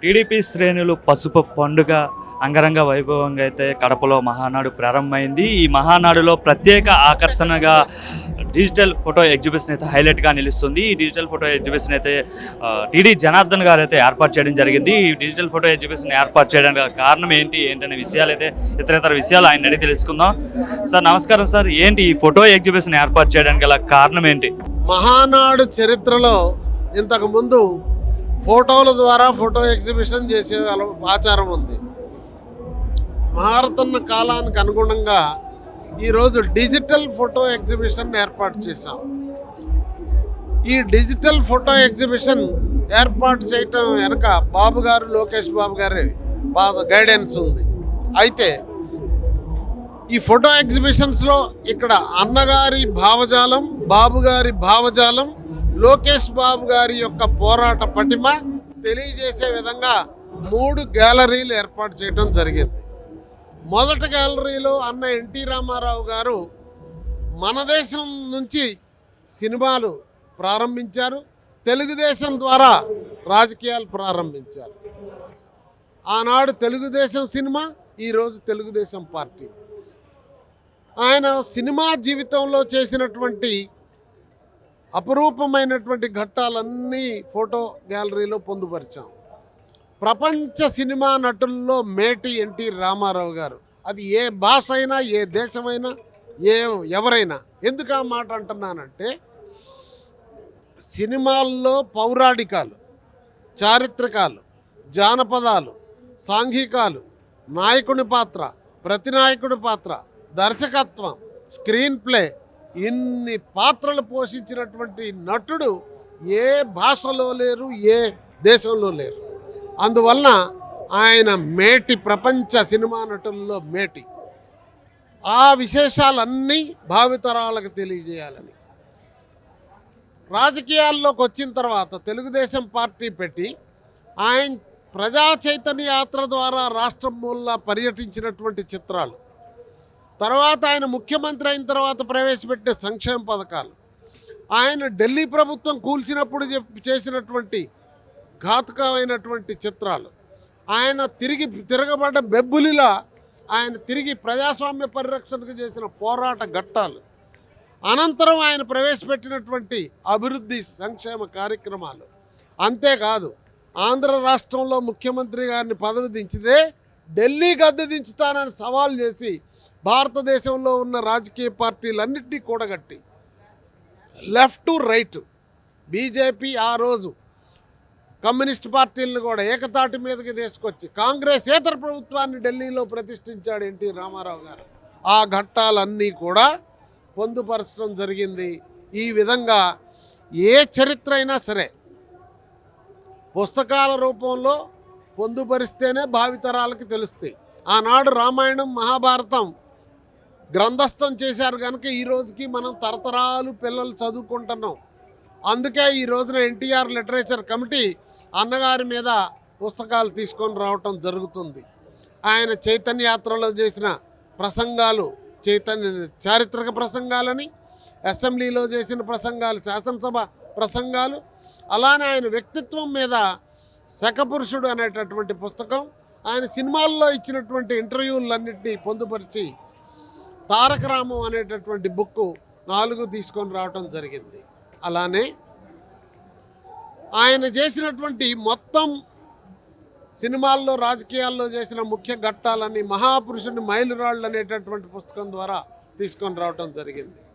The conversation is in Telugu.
టీడీపీ శ్రేణులు పసుపు పండుగ అంగరంగ వైభవంగా అయితే కడపలో మహానాడు ప్రారంభమైంది. ఈ మహానాడులో ప్రత్యేక ఆకర్షణగా డిజిటల్ ఫోటో ఎగ్జిబిషన్ అయితే హైలైట్గా నిలుస్తుంది. ఈ డిజిటల్ ఫోటో ఎగ్జిబిషన్ అయితే టీడీ జనార్దన్ గారు అయితే ఏర్పాటు చేయడం జరిగింది. ఈ డిజిటల్ ఫోటో ఎగ్జిబిషన్ ఏర్పాటు చేయడానికి గల కారణం ఏంటి ఏంటనే విషయాలు అయితే ఇతర ఇతర విషయాలు ఆయన అడిగి తెలుసుకుందాం. సార్ నమస్కారం సార్. ఏంటి ఈ ఫోటో ఎగ్జిబిషన్ ఏర్పాటు చేయడానికి గల కారణం ఏంటి? మహానాడు చరిత్రలో ఇంతకు ముందు ఫోటోల ద్వారా ఫోటో ఎగ్జిబిషన్ చేసే ఆచారం ఉంది. మారుతున్న కాలానికి అనుగుణంగా ఈరోజు డిజిటల్ ఫోటో ఎగ్జిబిషన్ ఏర్పాటు చేశాం. ఈ డిజిటల్ ఫోటో ఎగ్జిబిషన్ ఏర్పాటు చేయటం వెనక బాబు గారు లోకేష్ బాబు గారి గైడెన్స్ ఉంది. అయితే ఈ ఫోటో ఎగ్జిబిషన్స్లో ఇక్కడ అన్నగారి భావజాలం బాబుగారి భావజాలం లోకేష్ బాబు గారి యొక్క పోరాట పటిమ తెలియజేసే విధంగా మూడు గ్యాలరీలు ఏర్పాటు చేయడం జరిగింది. మొదటి గ్యాలరీలో అన్న ఎన్టీ రామారావు గారు మన దేశం నుంచి సినిమాలు ప్రారంభించారు. తెలుగుదేశం ద్వారా రాజకీయాలు ప్రారంభించారు. ఆనాడు తెలుగుదేశం సినిమా ఈరోజు తెలుగుదేశం పార్టీ. ఆయన సినిమా జీవితంలో చేసినటువంటి అపురూపమైనటువంటి ఘట్టాలన్నీ ఫోటో గ్యాలరీలో పొందుపరిచాం. ప్రపంచ సినిమా నటుల్లో మేటి ఎన్టీ రామారావు గారు. అది ఏ భాష అయినా ఏ దేశమైనా ఏ ఎవరైనా. ఎందుకు ఆ మాట అంటున్నానంటే సినిమాల్లో పౌరాణికాలు చారిత్రకాలు జానపదాలు సాంఘికాలు నాయకుని పాత్ర ప్రతినాయకుడి పాత్ర దర్శకత్వం స్క్రీన్ ప్లే ఇన్ని పాత్రలు పోషించినటువంటి నటుడు ఏ భాషలో లేరు ఏ దేశంలో లేరు. అందువలన ఆయన మేటి ప్రపంచ సినిమా నటుల్లో మేటి. ఆ విశేషాలన్నీ భావితరాలకు తెలియజేయాలని. రాజకీయాల్లోకి వచ్చిన తర్వాత తెలుగుదేశం పార్టీ పెట్టి ఆయన ప్రజా చైతన్య యాత్ర ద్వారా రాష్ట్రం మూల పర్యటించినటువంటి చిత్రాలు తర్వాత ఆయన ముఖ్యమంత్రి అయిన తర్వాత ప్రవేశపెట్టిన సంక్షేమ పథకాలు. ఆయన ఢిల్లీ ప్రభుత్వం కూల్చినప్పుడు చేసినటువంటి ఘాతుకమైనటువంటి చిత్రాలు. ఆయన తిరిగి తిరగబడ్డ బెబ్బులిలా ఆయన తిరిగి ప్రజాస్వామ్య పరిరక్షణకు చేసిన పోరాట ఘట్టాలు. అనంతరం ఆయన ప్రవేశపెట్టినటువంటి అభివృద్ధి సంక్షేమ కార్యక్రమాలు. అంతేకాదు ఆంధ్ర రాష్ట్రంలో ముఖ్యమంత్రి గారిని పదవి దించితే ఢిల్లీ గద్దె దించుతానని సవాల్ చేసి భారతదేశంలో ఉన్న రాజకీయ పార్టీలన్నింటినీ కూడగట్టి లెఫ్ట్ టు రైట్ బీజేపీ ఆ రోజు కమ్యూనిస్ట్ పార్టీలను కూడా ఏకతాటి మీదకి తీసుకొచ్చి కాంగ్రెస్ ఏతర ప్రభుత్వాన్ని ఢిల్లీలో ప్రతిష్ఠించాడు ఎన్టీ రామారావు గారు. ఆ ఘట్టాలన్నీ కూడా పొందుపరచడం జరిగింది. ఈ విధంగా ఏ చరిత్ర అయినా సరే పుస్తకాల రూపంలో పొందుపరిస్తేనే భావితరాలకి తెలుస్తాయి. ఆనాడు రామాయణం మహాభారతం గ్రంథస్థం చేశారు కనుక ఈ రోజుకి మనం తరతరాలు పిల్లలు చదువుకుంటున్నాం. అందుకే ఈ రోజున ఎన్టీఆర్ లిటరేచర్ కమిటీ అన్నగారి మీద పుస్తకాలు తీసుకొని రావటం జరుగుతుంది. ఆయన చైతన్యయాత్రలో చేసిన ప్రసంగాలు చైతన్య చారిత్రక ప్రసంగాలని అసెంబ్లీలో చేసిన ప్రసంగాలు శాసనసభ ప్రసంగాలు అలానే ఆయన వ్యక్తిత్వం మీద శకపురుషుడు అనేటటువంటి పుస్తకం ఆయన సినిమాల్లో ఇచ్చినటువంటి ఇంటర్వ్యూలన్నింటినీ పొందుపరిచి తారకరామం అనేటటువంటి బుక్ నాలుగు తీసుకొని రావటం జరిగింది. అలానే ఆయన చేసినటువంటి మొత్తం సినిమాల్లో రాజకీయాల్లో చేసిన ముఖ్య ఘట్టాలని మహాపురుషుని మైలురాళ్ళు అనేటటువంటి పుస్తకం ద్వారా తీసుకొని రావటం జరిగింది.